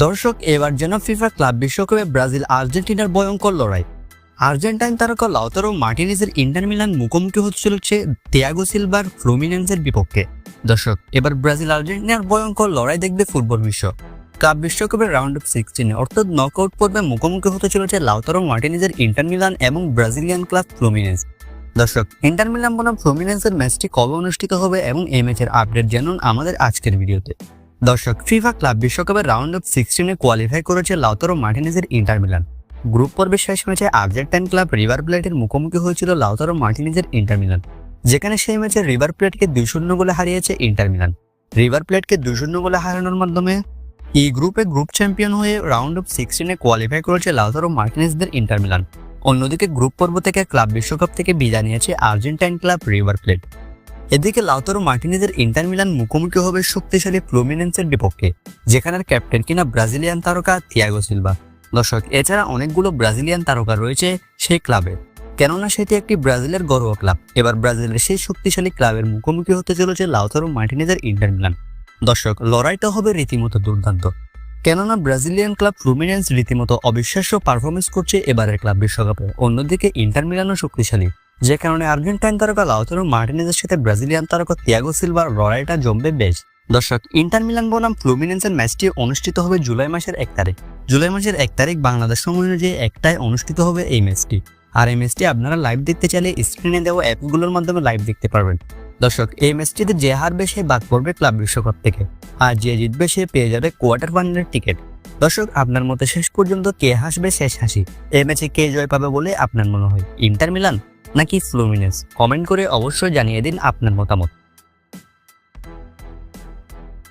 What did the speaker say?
দর্শক এবার যেন ফিফা ক্লাব বিশ্বকাপে ব্রাজিল আর্জেন্টিনার ভয়ঙ্কর লড়াই। আর্জেন্টাইন তারকা লাউতারো মার্টিনেজের ইন্টার মিলান মুখোমুখি হতে চলেছে তিয়াগো সিলভার ফ্লুমিনেন্সের বিপক্ষে। দর্শক, এবার ব্রাজিল আর্জেন্টিনার ভয়ঙ্কর লড়াই দেখবে ফুটবল বিশ্ব। ক্লাব বিশ্বকাপের রাউন্ড অফ সিক্সটিনে অর্থাৎ নকআউট পর্বে মুখোমুখি হতে চলেছে লাউতারো মার্টিনেজের ইন্টার মিলান এবং ব্রাজিলিয়ান ক্লাব ফ্লুমিনেন্স। দর্শক, ইন্টার মিলান বনাম ফ্লুমিনেন্সের ম্যাচটি কবে অনুষ্ঠিত হবে এবং এই ম্যাচের আপডেট জানুন আমাদের আজকের ভিডিওতে। দর্শক, ফিফা ক্লাব বিশ্বকাপের রাউন্ড অফ সিক্সটিনে কোয়ালিফাই করেছে লাউতারো মার্টিনেজের ইন্টার মিলান। গ্রুপ পর্বের শেষ ম্যাচে আর্জেন্টাইন ক্লাব রিভার প্লেটের মুখোমুখি হয়েছিল লাউতারো মার্টিনেজের ইন্টার মিলান। যেখানে সেই ম্যাচে রিভার প্লেটকে দুই শূন্য গোলে হারিয়েছে ইন্টার মিলান। রিভার প্লেটকে দুই শূন্য গোলে হারানোর মাধ্যমে এই গ্রুপে গ্রুপ চ্যাম্পিয়ন হয়ে রাউন্ড অফ সিক্সটিনে কোয়ালিফাই করেছে লাউতারো মার্টিনেজদের ইন্টার মিলান। অন্যদিকে গ্রুপ পর্ব থেকে ক্লাব বিশ্বকাপ থেকে বিদায় নিয়েছে আর্জেন্টাইন ক্লাব রিভার প্লেট। এদিকে লাউতারো মার্টিনেজের ইন্টার মিলান মুখোমুখি হবে শক্তিশালী ফ্লুমিনেন্সের বিপক্ষে যেখানের ক্যাপ্টেন কিনা ব্রাজিলিয়ান তারকা থিয়াগো সিলভা। দর্শক, এছাড়া অনেকগুলো ব্রাজিলিয়ান তারকা রয়েছে সেই ক্লাবে। কেননা সেটি একটি ব্রাজিলের গর্ব ক্লাব। এবার ব্রাজিলের সেই শক্তিশালী ক্লাবের মুখোমুখি হতে চলেছে লাউতারো মার্টিনেজের ইন্টার মিলান। দর্শক, লড়াইটা হবে রীতিমতো দুর্দান্ত। কেননা ব্রাজিলিয়ান ক্লাব ফ্লুমিনেন্স রীতিমতো অবিশ্বাস্য পারফরমেন্স করছে এবারের ক্লাব বিশ্বকাপে। অন্যদিকে ইন্টার মিলানও শক্তিশালী। যে কারণে আর্জেন্টাইন তারকা লাউতারো মার্টিনেজের সাথে ব্রাজিলিয়ান তারকা তিয়াগো সিলভার লড়াইটা জমবে বেশ। দর্শক, ইন্টার মিলান বনাম ফ্লুমিনেন্সের ম্যাচটি অনুষ্ঠিত হবে জুলাই মাসের এক তারিখ। জুলাই মাসের এক তারিখ বাংলাদেশ সময় অনুযায়ী একটায় অনুষ্ঠিত হবে এই ম্যাচটি। আর এই ম্যাচটি আপনারা লাইভ দেখতে চাইলে স্ক্রিনে দেওয়া অ্যাপগুলোর মাধ্যমে লাইভ দেখতে পারবেন। দর্শক, এই ম্যাচটিতে যে হারবে সে বাদ পড়বে ক্লাব বিশ্বকাপ থেকে। আর যে জিতবে সে পেয়ে যাবে কোয়ার্টার ফাইনালের টিকিট দর্শক, আপনার মতে শেষ পর্যন্ত কে হাসবে শেষ হাসি? এই ম্যাচে কে জয় পাবে বলে আপনার মনে হয়? Inter Milan? নাকি ফ্লুমিনেন্স কমেন্ট করে অবশ্যই জানিয়ে দিন আপনার মতামত।